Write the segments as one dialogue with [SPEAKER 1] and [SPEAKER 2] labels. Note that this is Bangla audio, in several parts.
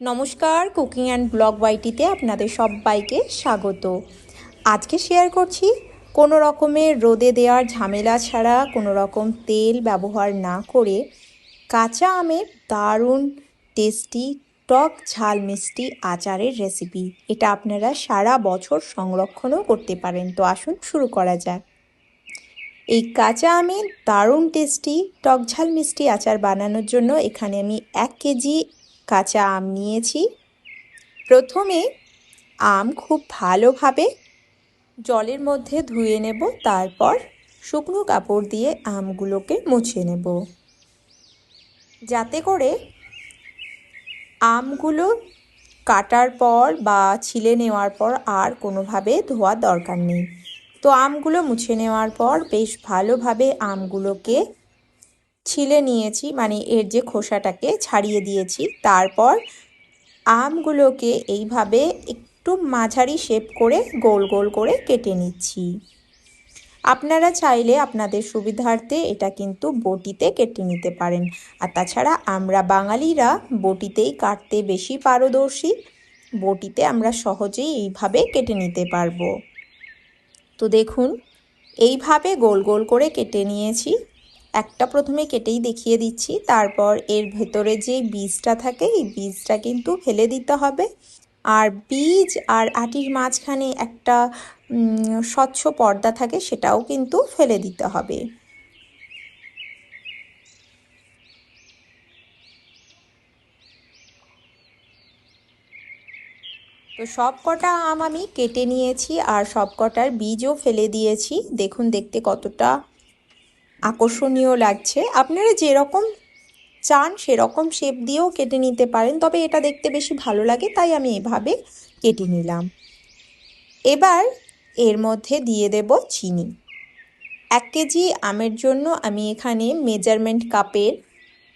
[SPEAKER 1] নমস্কার, কুকিং অ্যান্ড ব্লগ ওয়াইটিতে আপনাদের সবাইকে স্বাগত। আজকে শেয়ার করছি, কোনো রকমের রোদে দেওয়ার ঝামেলা ছাড়া কোনো রকম তেল ব্যবহার না করে কাঁচা আমের দারুণ টেস্টি টক ঝাল মিষ্টি আচারের রেসিপি এটা আপনারা সারা বছর সংরক্ষণও করতে পারেন। তো আসুন শুরু করা যাক। এই কাঁচা আমের দারুণ টেস্টি টক ঝাল মিষ্টি আচার বানানোর জন্য এখানে আমি এক কেজি কাঁচা আম নিয়েছি। প্রথমে আম খুব ভালোভাবে জলের মধ্যে ধুয়ে নেব, তারপর শুকনো কাপড় দিয়ে আমগুলোকে মুছে নেব। যাতে করে আমগুলো কাটার পর বা ছিলে নেওয়ার পর আর কোনোভাবে ধোয়ার দরকার নেই। তো আমগুলো মুছে নেওয়ার পর বেশ ভালোভাবে আমগুলোকে ছিলে নিয়েছি মানে এর যে খোসাটাকে ছাড়িয়ে দিয়েছি, তারপর আমগুলোকে এইভাবে একটু মাঝারি শেপ করে গোল গোল করে কেটে নিচ্ছি। আপনারা চাইলে আপনাদের সুবিধার্থে এটা কিন্তু বটিতে কেটে নিতে পারেন। আর তাছাড়া আমরা বাঙালিরা বটিতেই কাটতে বেশি পারদর্শী। বটিতে আমরা সহজেই এইভাবে কেটে নিতে পারব। তো দেখুন, এইভাবে গোল গোল করে কেটে নিয়েছি। একটা প্রথমে কেটেই দেখিয়ে দিচ্ছি। তারপর এর ভেতরে যে বীজটা থাকে, এই বীজটা কিন্তু ফেলে দিতে হবে। আর বীজ আর আটির মাঝখানে একটা স্বচ্ছ পর্দা থাকে, সেটাও কিন্তু ফেলে দিতে হবে। তো সব কটা আম আমি কেটে নিয়েছি আর সব কটার বীজও ফেলে দিয়েছি। দেখুন, দেখতে কতটা আকর্ষণীয় লাগছে। আপনারা যেরকম চান সেরকম শেপ দিয়েও কেটে নিতে পারেন, তবে এটা দেখতে বেশি ভালো লাগে, তাই আমি এভাবে কেটে নিলাম। এবার এর মধ্যে দিয়ে দেব চিনি। এক কেজি আমের জন্য আমি এখানে মেজারমেন্ট কাপের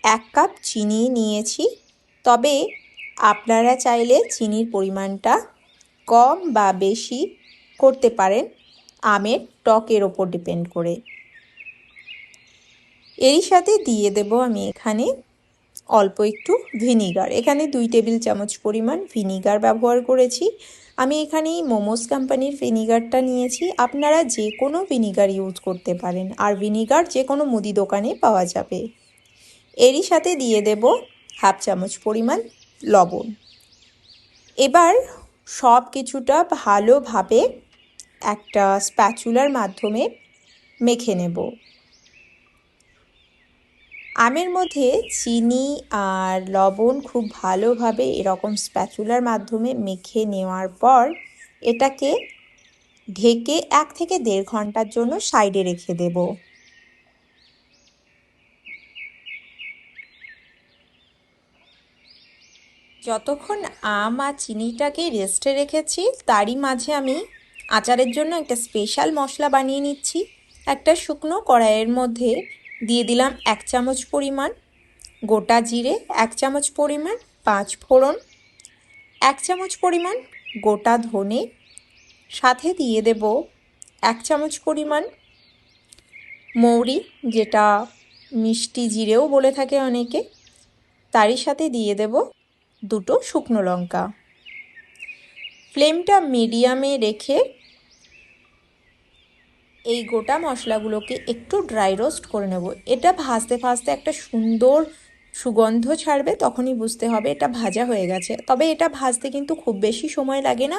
[SPEAKER 1] এক কাপ চিনি নিয়েছি। তবে আপনারা চাইলে চিনির পরিমাণটা কম বা বেশি করতে পারেন। আমের টকের ওপর ডিপেন্ড করে। এরই সাথে দিয়ে দেব আমি এখানে অল্প একটু ভিনিগার। এখানে দুই টেবিল চামচ পরিমাণ ভিনিগার ব্যবহার করেছি। আমি এখানে মোমোস কোম্পানির ভিনিগারটা নিয়েছি। আপনারা যে কোনো ভিনিগার ইউজ করতে পারেন, আর ভিনিগার যে কোনো মুদি দোকানে পাওয়া যাবে। এরই সাথে দিয়ে দেব হাফ চামচ পরিমাণ লবণ। এবার সব কিছুটা ভালোভাবে একটা স্প্যাচুলার মাধ্যমে মেখে নেব। আমের মধ্যে চিনি আর লবণ খুব ভালোভাবে এরকম স্প্যাচুলার মাধ্যমে মেখে নেওয়ার পর এটাকে ঢেকে এক থেকে দেড় ঘণ্টার জন্য সাইডে রেখে দেব। যতক্ষণ আম আর চিনিটাকে রেস্টে রেখেছি, তারই মাঝে আমি আচারের জন্য একটা স্পেশাল মশলা বানিয়ে নিচ্ছি। একটা শুকনো কড়াইয়ের মধ্যে দিয়ে দিলাম এক চামচ পরিমাণ গোটা জিরে, এক চামচ পরিমাণ পাঁচ ফোড়ন, এক চামচ পরিমাণ গোটা ধনে, সাথে দিয়ে দেব এক চামচ পরিমাণ মৌরি, যেটা মিষ্টি জিরেও বলে থাকে অনেকে। তারই সাথে দিয়ে দেব দুটো শুকনো লঙ্কা। ফ্লেমটা মিডিয়ামে রেখে এই গোটা মশলাগুলোকে একটু ড্রাই রোস্ট করে নেব। এটা ভাজতে ভাজতে একটা সুন্দর সুগন্ধ ছাড়বে, তখনই বুঝতে হবে এটা ভাজা হয়ে গেছে। তবে এটা ভাজতে কিন্তু খুব বেশি সময় লাগে না,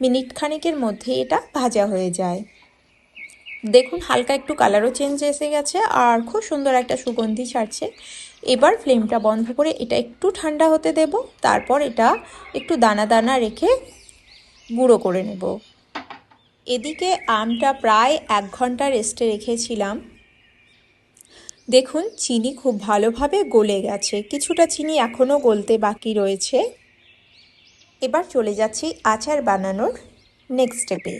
[SPEAKER 1] মিনিট খানিকের মধ্যে এটা ভাজা হয়ে যায়। দেখুন, হালকা একটু কালারও চেঞ্জ এসে গেছে আর খুব সুন্দর একটা সুগন্ধি ছাড়ছে। এবার ফ্লেমটা বন্ধ করে এটা একটু ঠান্ডা হতে দেব, তারপর এটা একটু দানা দানা রেখে গুঁড়ো করে নেব। এদিকে আমটা প্রায় এক ঘণ্টা রেস্টে রেখেছিলাম। দেখুন, চিনি খুব ভালোভাবে গলে গেছে। কিছুটা চিনি এখনও গলতে বাকি রয়েছে। এবার চলে যাচ্ছি আচার বানানোর নেক্সট স্টেপে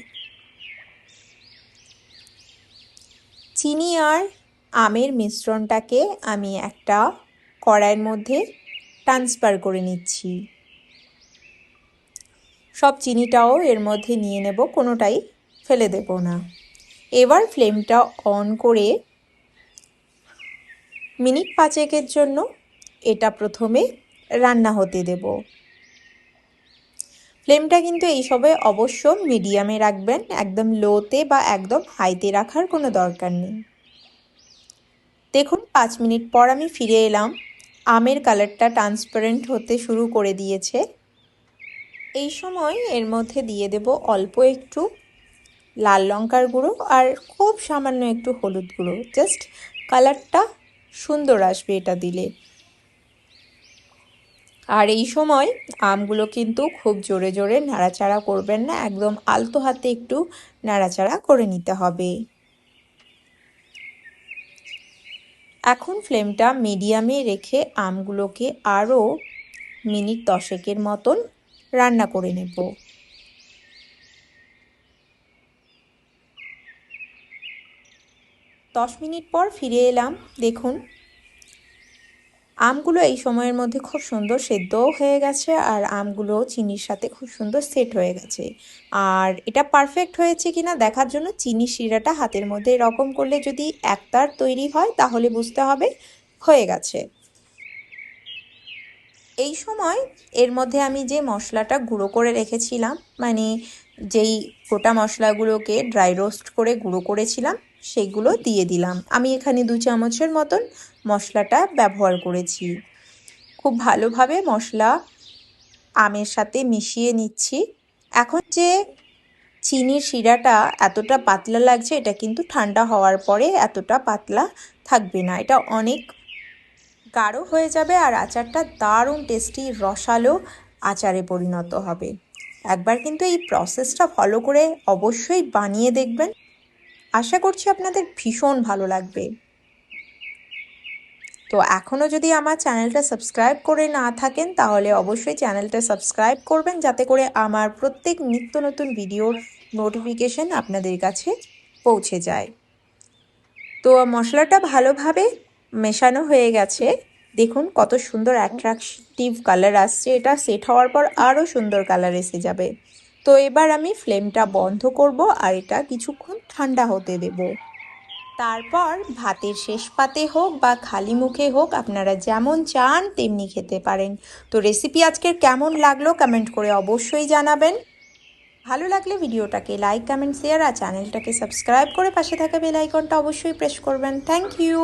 [SPEAKER 1] চিনি আর আমের মিশ্রণটাকে আমি একটা কড়াইয়ের মধ্যে ট্রান্সফার করে নিচ্ছি। সব চিনিটাও এর মধ্যে নিয়ে নেব, কোনোটাই ফেলে দেব না। এবার ফ্লেমটা অন করে মিনিট পাঁচেকের জন্য এটা প্রথমে রান্না হতে দেব। ফ্লেমটা কিন্তু এই সময় অবশ্য মিডিয়ামে রাখবেন, একদম লোতে বা একদম হাইতে রাখার কোনো দরকার নেই। দেখুন, পাঁচ মিনিট পর আমি ফিরে এলাম। আমের কালারটা ট্রান্সপারেন্ট হতে শুরু করে দিয়েছে। এই সময় এর মধ্যে দিয়ে দেব অল্প একটু লাল লঙ্কার গুঁড়ো আর খুব সামান্য একটু হলুদ গুঁড়ো। জাস্ট কালারটা সুন্দর আসবে এটা দিলে। আর এই সময় আমগুলো কিন্তু খুব জোরে জোরে নাড়াচাড়া করবেন না, একদম আলতো হাতে একটু নাড়াচাড়া করে নিতে হবে। এখন ফ্লেমটা মিডিয়ামে রেখে আমগুলোকে আরও মিনিট দশেকের মতন রান্না করে নেব। দশ মিনিট পর ফিরে এলাম। দেখুন, আমগুলো এই সময়ের মধ্যে খুব সুন্দর সেদ্ধও হয়ে গেছে আর আমগুলো চিনির সাথে খুব সুন্দর সেট হয়ে গেছে। আর এটা পারফেক্ট হয়েছে কিনা দেখার জন্য চিনি শিরাটা হাতের মধ্যে এরকম করলে যদি একতার তৈরি হয়, তাহলে বুঝতে হবে হয়ে গেছে। এই সময় এর মধ্যে আমি যে মশলাটা গুঁড়ো করে রেখেছিলাম মানে যেই গোটা মশলাগুলোকে ড্রাই রোস্ট করে গুঁড়ো করেছিলাম সেগুলো দিয়ে দিলাম। আমি এখানে দু চামচের মতন মশলাটা ব্যবহার করেছি। খুব ভালোভাবে মশলা আমের সাথে মিশিয়ে নিচ্ছি। এখন যে চিনির শিরাটা এতটা পাতলা লাগছে, এটা কিন্তু ঠান্ডা হওয়ার পরে এতটা পাতলা থাকবে না। এটা অনেক গাঢ় হয়ে যাবে আর আচারটা দারুণ টেস্টি, রসালো আচারে পরিণত হবে। একবার কিন্তু এই প্রসেসটা ফলো করে অবশ্যই বানিয়ে দেখবেন। আশা করছি আপনাদের ভীষণ ভালো লাগবে। তো এখনও যদি আমার চ্যানেলটা সাবস্ক্রাইব করে না থাকেন, তাহলে অবশ্যই চ্যানেলটা সাবস্ক্রাইব করবেন, যাতে করে আমার প্রত্যেক নিত্য নতুন ভিডিওর নোটিফিকেশন আপনাদের কাছে পৌঁছে যায়। তো মশলাটা ভালোভাবে মেশানো হয়ে গেছে। দেখুন কত সুন্দর অ্যাট্রাকটিভ কালার আসছে। এটা সেট হওয়ার পর আরও সুন্দর কালার এসে যাবে। তো এবার আমি ফ্লেমটা বন্ধ করব আর এটা কিছুক্ষণ ঠান্ডা হতে দেব। তারপর ভাতের শেষ পাতে হোক বা খালি মুখে হোক, আপনারা যেমন চান তেমনি খেতে পারেন। তো রেসিপি আজকের কেমন লাগল কমেন্ট করে অবশ্যই জানাবেন। ভালো লাগলে ভিডিওটাকে লাইক কমেন্ট শেয়ার আর চ্যানেলটাকে সাবস্ক্রাইব করে পাশে থাকা বেল আইকনটা অবশ্যই প্রেস করবেন। Thank you